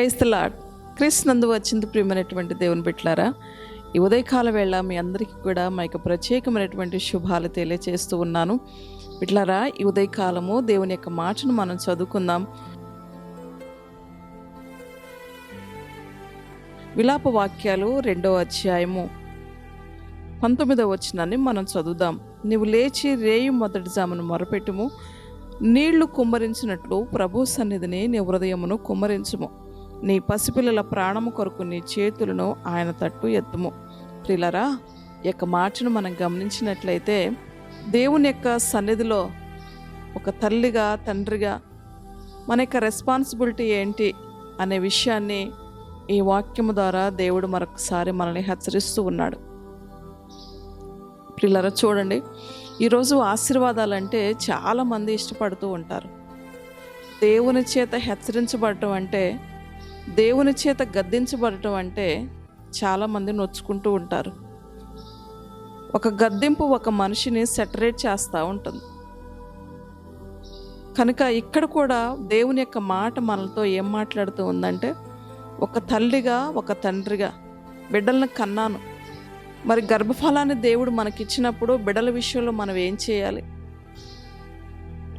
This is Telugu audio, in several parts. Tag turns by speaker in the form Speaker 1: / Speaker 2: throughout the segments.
Speaker 1: క్రైస్తలా క్రిస్ నందు వచ్చింది ప్రియమైనటువంటి దేవుని బిట్లారా ఈ ఉదయకాల వేళ మీ అందరికీ కూడా మా యొక్క ప్రత్యేకమైనటువంటి శుభాలు తెలియచేస్తూ ఉన్నాను. బిట్లారా ఈ ఉదయకాలము దేవుని యొక్క మాటను మనం చదువుకుందాం. విలాప వాక్యాలు రెండో అధ్యాయము పంతొమ్మిదవ వచనాన్ని మనం చదువుదాం. నీవు లేచి రేయు మొదటి జామును మొరపెట్టుము నీళ్ళు కుమ్మరించినట్లు ప్రభు సన్నిధిని నీ హృదయమును కుమ్మరించుము. నీ పసిపిల్లల ప్రాణము కొరకు నీ చేతులను ఆయన తట్టు ఎత్తుము. ప్రిలరా యొక్క మాటను మనం గమనించినట్లయితే దేవుని యొక్క సన్నిధిలో ఒక తల్లిగా తండ్రిగా మన యొక్క రెస్పాన్సిబిలిటీ ఏంటి అనే విషయాన్ని ఈ వాక్యము ద్వారా దేవుడు మరొకసారి మనల్ని హెచ్చరిస్తూ ఉన్నాడు. ప్రిల్లరా చూడండి. ఈరోజు ఆశీర్వాదాలంటే చాలామంది ఇష్టపడుతూ ఉంటారు. దేవుని చేత హెచ్చరించబడటం అంటే దేవుని చేత గద్దించబడటం అంటే చాలామంది నొచ్చుకుంటూ ఉంటారు. ఒక గద్దింపు ఒక మనిషిని సెటరేట్ చేస్తూ ఉంటుంది. కనుక ఇక్కడ కూడా దేవుని యొక్క మాట మనలతో ఏం మాట్లాడుతూ ఉందంటే ఒక తల్లిగా ఒక తండ్రిగా బిడ్డలను కన్నాను. మరి గర్భఫలాన్ని దేవుడు మనకిచ్చినప్పుడు బిడ్డల విషయంలో మనం ఏం చేయాలి?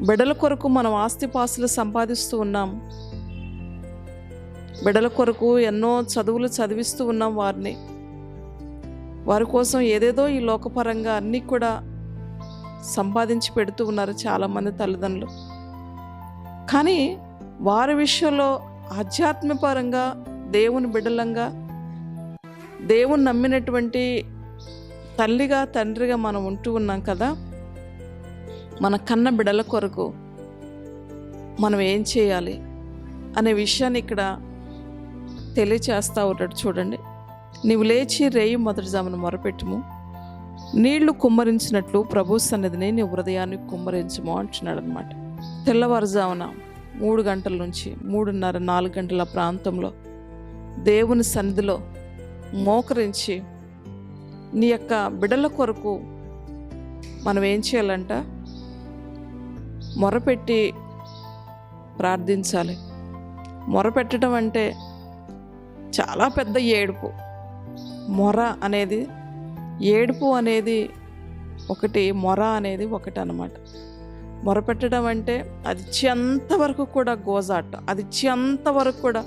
Speaker 1: బిడ్డల కొరకు మనం ఆస్తిపాస్తులు సంపాదిస్తూ ఉన్నాం. బిడల కొరకు ఎన్నో చదువులు చదివిస్తూ ఉన్నాం వారిని. వారి కోసం ఏదేదో ఈ లోకపరంగా అన్నీ కూడా సంపాదించి పెడుతూ ఉన్నారు చాలామంది తల్లిదండ్రులు. కానీ వారి విషయంలో ఆధ్యాత్మికపరంగా దేవుని బిడ్డలంగా దేవుని నమ్మినటువంటి తల్లిగా తండ్రిగా మనం ఉంటూ ఉన్నాం కదా. మన కన్న బిడల కొరకు మనం ఏం చేయాలి అనే విషయాన్ని ఇక్కడ తెలియచేస్తా ఉంటాడు చూడండి. నీవు లేచి రేయి మొదటి జామును మొరపెట్టుము. నీళ్ళు కుమ్మరించినట్లు ప్రభు సన్నిధిని నీ హృదయాన్ని కుమ్మరించము అంటున్నాడు అనమాట తెల్లవారుజామున మూడు గంటల నుంచి మూడున్నర నాలుగు గంటల ప్రాంతంలో దేవుని సన్నిధిలో మోకరించి నీ యొక్క బిడల కొరకు మనం ఏం చేయాలంట? మొరపెట్టి ప్రార్థించాలి. మొరపెట్టడం అంటే చాలా పెద్ద ఏడుపు. మొర అనేది ఏడుపు అనేది ఒకటి మొర అనేది ఒకటి అనమాట మొరపెట్టడం అంటే అది ఇచ్చేంత వరకు కూడా గోజాట. అది ఇచ్చేంత వరకు కూడా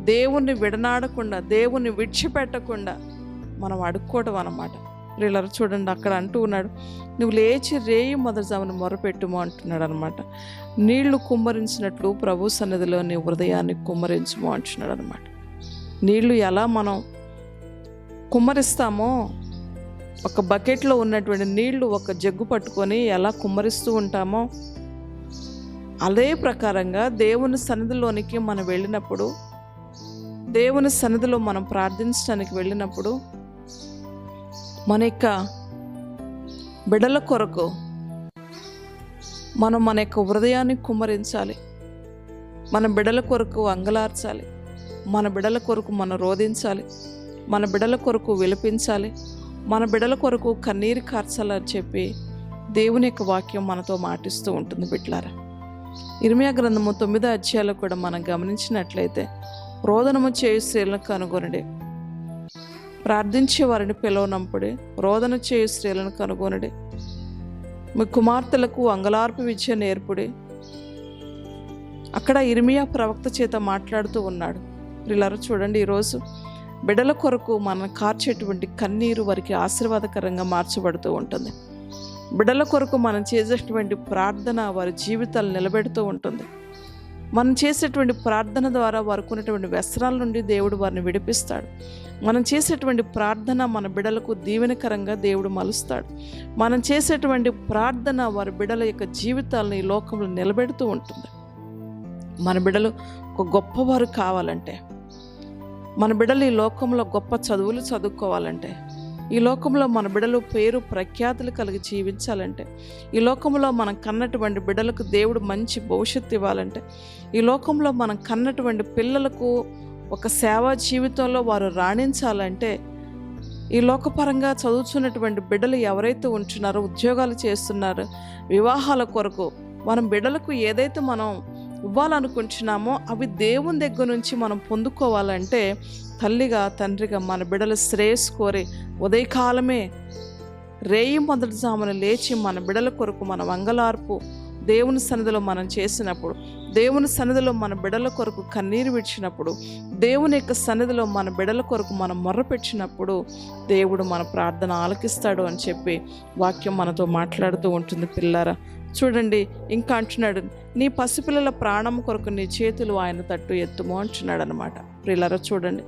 Speaker 1: దేవుణ్ణి విడనాడకుండా దేవుణ్ణి విడిచిపెట్టకుండా మనం అడుక్కోవడం అనమాట వీళ్ళరు చూడండి అక్కడ అంటూ ఉన్నాడు నువ్వు లేచి రేయి మొదటిజామును మొరపెట్టుము అంటున్నాడు అనమాట నీళ్ళు కుమ్మరించినట్లు ప్రభు సన్నిధిలో నీ హృదయాన్ని కుమ్మరించుము అంటున్నాడు అనమాట నీళ్ళు ఎలా మనం కుమ్మరిస్తామో ఒక బకెట్లో ఉన్నటువంటి నీళ్ళు ఒక జగ్గు పట్టుకొని ఎలా కుమ్మరిస్తూ ఉంటామో అదే ప్రకారంగా దేవుని సన్నిధిలోనికి మనం వెళ్ళినప్పుడు దేవుని సన్నిధిలో మనం ప్రార్థించడానికి వెళ్ళినప్పుడు మన యొక్క బిడల కొరకు మనం మన యొక్క హృదయాన్ని కుమ్మరించాలి. మన బిడల కొరకు అంగలార్చాలి. మన బిడల కొరకు మనం రోధించాలి. మన బిడల కొరకు విలపించాలి. మన బిడల కొరకు కన్నీరు కార్చాలని చెప్పి దేవుని యొక్క వాక్యం మనతో మాటిస్తూ ఉంటుంది బిడ్లారా. ఇర్మియా గ్రంథము తొమ్మిదో అధ్యాయాలు కూడా మనం గమనించినట్లయితే రోదనము చేయు స్త్రీలను కనుగొనడే ప్రార్థించే వారిని పిలవనంపుడే రోదన చేయు స్త్రీలను కనుగొనడే మీ కుమార్తెలకు అంగలార్పు విద్య నేర్పుడే. అక్కడ ఇర్మియా ప్రవక్త చేత మాట్లాడుతూ ఉన్నాడు. పిల్లలు చూడండి ఈరోజు బిడల కొరకు మనం కార్చేటువంటి కన్నీరు వారికి ఆశీర్వాదకరంగా మార్చబడుతూ ఉంటుంది. బిడల కొరకు మనం చేసేటువంటి ప్రార్థన వారి జీవితాలు నిలబెడుతూ ఉంటుంది. మనం చేసేటువంటి ప్రార్థన ద్వారా వారికి ఉన్నటువంటి వ్యసనాల నుండి దేవుడు వారిని విడిపిస్తాడు. మనం చేసేటువంటి ప్రార్థన మన బిడలకు దీవెనకరంగా దేవుడు మలుస్తాడు. మనం చేసేటువంటి ప్రార్థన వారి బిడల యొక్క జీవితాలను ఈ లోకంలో నిలబెడుతూ ఉంటుంది. మన బిడలు ఒక గొప్పవారు కావాలంటే మన బిడలు ఈ లోకంలో గొప్ప చదువులు చదువుకోవాలంటే ఈ లోకంలో మన బిడలు పేరు ప్రఖ్యాతులు కలిగి జీవించాలంటే ఈ లోకంలో మనం కన్నటువంటి బిడలకు దేవుడు మంచి భవిష్యత్తు ఇవ్వాలంటే ఈ లోకంలో మనం కన్నటువంటి పిల్లలకు ఒక సేవా జీవితంలో వారు రాణించాలంటే ఈ లోకపరంగా చదువుతున్నటువంటి బిడ్డలు ఎవరైతే ఉంటున్నారో ఉద్యోగాలు చేస్తున్నారో వివాహాల కొరకు మనం బిడ్డలకు ఏదైతే మనం ఇవ్వాలనుకుంటున్నామో అవి దేవుని దగ్గర నుంచి మనం పొందుకోవాలంటే తల్లిగా తండ్రిగా మన బిడ్డల శ్రేయస్ కోరి ఉదయకాలమే రేయి మొదటి జామున లేచి మన బిడల కొరకు మన వంగలార్పు దేవుని సన్నిధిలో మనం చేసినప్పుడు దేవుని సన్నిధిలో మన బిడల కొరకు కన్నీరు విడిచినప్పుడు దేవుని యొక్క సన్నిధిలో మన బిడల కొరకు మనం మొర్రపెట్టినప్పుడు దేవుడు మన ప్రార్థన ఆలకిస్తాడు అని చెప్పి వాక్యం మనతో మాట్లాడుతూ ఉంటుంది పిల్లారా. చూడండి ఇంకా అంటున్నాడు నీ పసిపిల్లల ప్రాణం కొరకు నీ చేతులు ఆయన తట్టు ఎత్తుము అంటున్నాడు అనమాట పిల్లరా చూడండి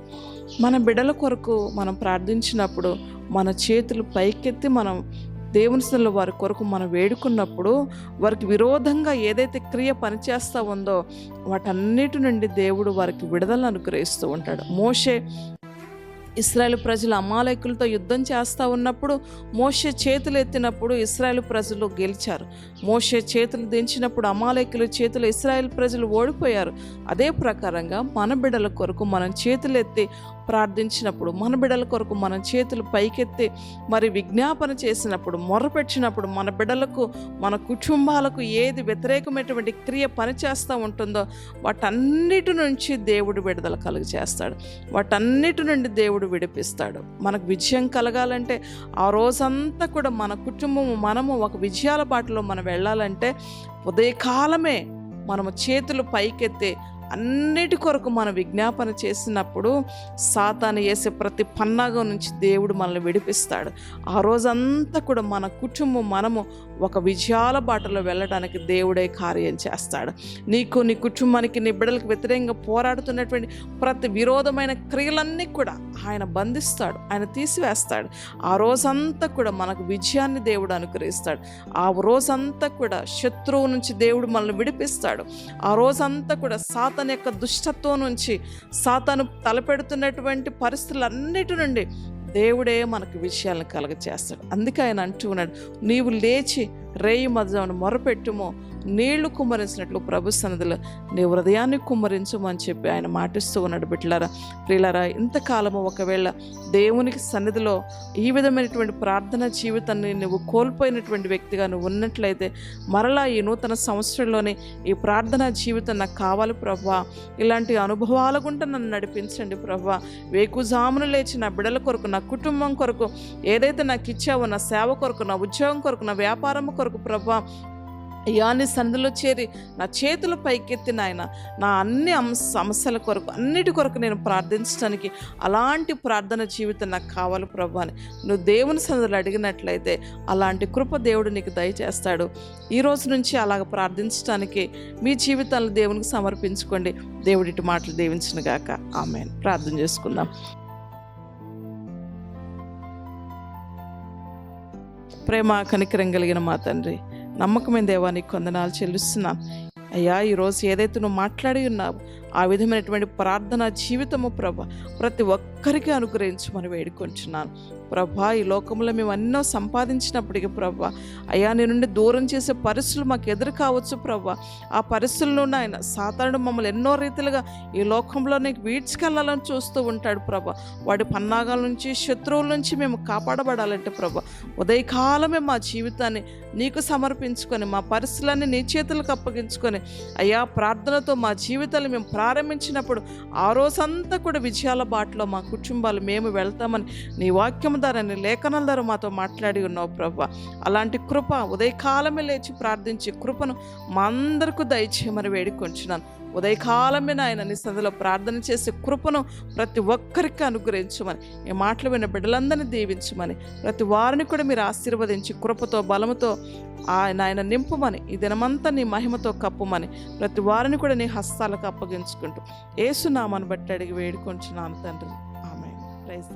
Speaker 1: మన బిడల కొరకు మనం ప్రార్థించినప్పుడు మన చేతులు పైకెత్తి మనం దేవుని వారి కొరకు మనం వేడుకున్నప్పుడు వారికి విరోధంగా ఏదైతే క్రియ పనిచేస్తూ ఉందో వాటన్నిటి నుండి దేవుడు వారికి విడుదలను అనుగ్రహిస్తూ ఉంటాడు. మోషే ఇస్రాయేల్ ప్రజలు అమాలయకులతో యుద్ధం చేస్తూ ఉన్నప్పుడు మోషే చేతులు ఎత్తినప్పుడు ఇస్రాయేల్ ప్రజలు గెలిచారు. మోషే చేతులు దించినప్పుడు అమాలయకుల చేతులు ఇస్రాయేల్ ప్రజలు ఓడిపోయారు. అదే ప్రకారంగా మన బిడ్డల కొరకు మనం చేతులు ఎత్తి ప్రార్థించినప్పుడు మన బిడ్డల కొరకు మనం చేతులు పైకెత్తి మరి విజ్ఞాపన చేసినప్పుడు మొర్రపెట్టినప్పుడు మన బిడ్డలకు మన కుటుంబాలకు ఏది వ్యతిరేకమైనటువంటి క్రియ పనిచేస్తూ ఉంటుందో వాటన్నిటి నుంచి దేవుడు విడుదల కలుగు చేస్తాడు వాటన్నిటి నుండి దేవుడు విడిపిస్తాడు. మనకు విజయం కలగాలంటే ఆ రోజంతా కూడా మన కుటుంబము మనము ఒక విజయాల బాటలో మనం వెళ్ళాలంటే ఉదయకాలమే మనము చేతులు పైకెత్తి అన్నిటి కొరకు మనం విజ్ఞాపన చేసినప్పుడు సాతాను వేసే ప్రతి పన్నాగం నుంచి దేవుడు మనల్ని విడిపిస్తాడు. ఆ రోజంతా కూడా మన కుటుంబం మనము ఒక విజయాల బాటలో వెళ్ళడానికి దేవుడే కార్యం చేస్తాడు. నీకు నీ కుటుంబానికి నీ బిడ్డలకు వ్యతిరేకంగా పోరాడుతున్నటువంటి ప్రతి విరోధమైన క్రియలన్నీ కూడా ఆయన బంధిస్తాడు ఆయన తీసివేస్తాడు. ఆ రోజంతా కూడా మనకు విజయాన్ని దేవుడు అనుగ్రహిస్తాడు. ఆ రోజంతా కూడా శత్రువు నుంచి దేవుడు మనల్ని విడిపిస్తాడు. ఆ రోజంతా కూడా సాత సాతాను యొక్క దుష్టత్వం నుంచి సాతాను తలపెడుతున్నటువంటి పరిస్థితులన్నిటి నుండి దేవుడే మనకు విషయాలను కలగచేస్తాడు అందుకే ఆయన అంటూ ఉన్నాడు నీవు లేచి రేయి మధ్యను మొరపెట్టుమో నీళ్ళు కుమ్మరించినట్లు ప్రభు సన్నదిలో నీ హృదయాన్ని కుమ్మరించమని చెప్పి ఆయన మాటిస్తూ ఉన్నాడు. బిడ్డలారా ప్రియులారా ఇంతకాలము ఒకవేళ దేవునికి సన్నిధిలో ఈ విధమైనటువంటి ప్రార్థన జీవితాన్ని నువ్వు కోల్పోయినటువంటి వ్యక్తిగా నువ్వు ఉన్నట్లయితే మరలా ఈ నూతన సంవత్సరంలోనే ఈ ప్రార్థన జీవితం నాకు కావాలి ప్రభా. ఇలాంటి అనుభవాల గుండా నన్ను నడిపించండి ప్రభా. వేకుజామును లేచి నా బిడల కొరకు నా కుటుంబం కొరకు ఏదైతే నాకు ఇచ్చావో నా సేవ కొరకు నా ఉద్యోగం కొరకు నా వ్యాపారం కొరకు ప్రభా అయ్యాన్ని సందులో చేరి నా చేతులు పైకెత్తి నాయన నా అన్ని సమస్యల కొరకు అన్నిటి కొరకు నేను ప్రార్థించడానికి అలాంటి ప్రార్థన జీవితం నాకు కావాలి ప్రభు అని నువ్వు దేవుని సన్నిధిలో అడిగినట్లయితే అలాంటి కృప దేవుడు నీకు దయచేస్తాడు. ఈ రోజు నుంచి అలాగ ప్రార్థించడానికి మీ జీవితాలను దేవునికి సమర్పించుకోండి. దేవుడిటి మాటలు దేవించిన గాక. ఆమె ప్రార్థన చేసుకుందాం. ప్రేమ కనికరం కలిగిన మా తండ్రి నమ్మకమైన దేవా నీకు కొందనాలు చెల్లిస్తున్నాను అయ్యా ఈరోజు ఏదైతే నువ్వు మాట్లాడి ఉన్నావు ఆ విధమైనటువంటి ప్రార్థన జీవితము ప్రభ ప్రతి ఒక్కరికి అనుగ్రహించమని వేడుకుంటున్నాను ప్రభా ఈ లోకంలో మేము ఎన్నో సంపాదించినప్పటికీ ప్రభా అయ్యా నీ నుండి దూరం చేసే పరిస్థితులు మాకు ఎదురు కావచ్చు ప్రభా. ఆ పరిస్థితుల్లో ఆయన సాధారణ మమ్మల్ని ఎన్నో రీతిలుగా ఈ లోకంలో నీకు వీడ్చుకెళ్ళాలని చూస్తూ ఉంటాడు ప్రభా. వాడి పన్నాగాల నుంచి శత్రువుల నుంచి మేము కాపాడబడాలంటే ప్రభా ఉదయకాలమే మా జీవితాన్ని నీకు సమర్పించుకొని మా పరిస్థితులన్నీ నీ చేతులకు అప్పగించుకొని అయ్యా ప్రార్థనతో మా జీవితాలు మేము ప్రారంభించినప్పుడు ఆ రోజంతా కూడా విజయాల బాటలో మా కుటుంబాలు మేము వెళ్తామని నీ వాక్యం ద్వారా నీ లేఖనాల ద్వారా మాతో మాట్లాడి ఉన్నావు ప్రభా. అలాంటి కృప ఉదయకాలమే లేచి ప్రార్థించే కృపను మా అందరికీ దయచేయమని వేడుకొంచున్నాను. ఉదయకాలమే నాయన నీ సందులో ప్రార్థన చేసే కృపను ప్రతి ఒక్కరికి అనుగ్రహించమని ఈ మాటలు విన్న బిడ్డలందరినీ దీవించమని ప్రతి వారిని కూడా మీరు ఆశీర్వదించి కృపతో బలముతో ఆయన ఆయన నింపుమని ఈ దినమంతా నీ మహిమతో కప్పుమని ప్రతి వారిని కూడా నీ హస్తాలకు అప్పగించుకుంటూ ఏసునామాను బట్టి అడిగి వేడుకొంచున్నాను తండ్రి. ఆమె ప్రైజ్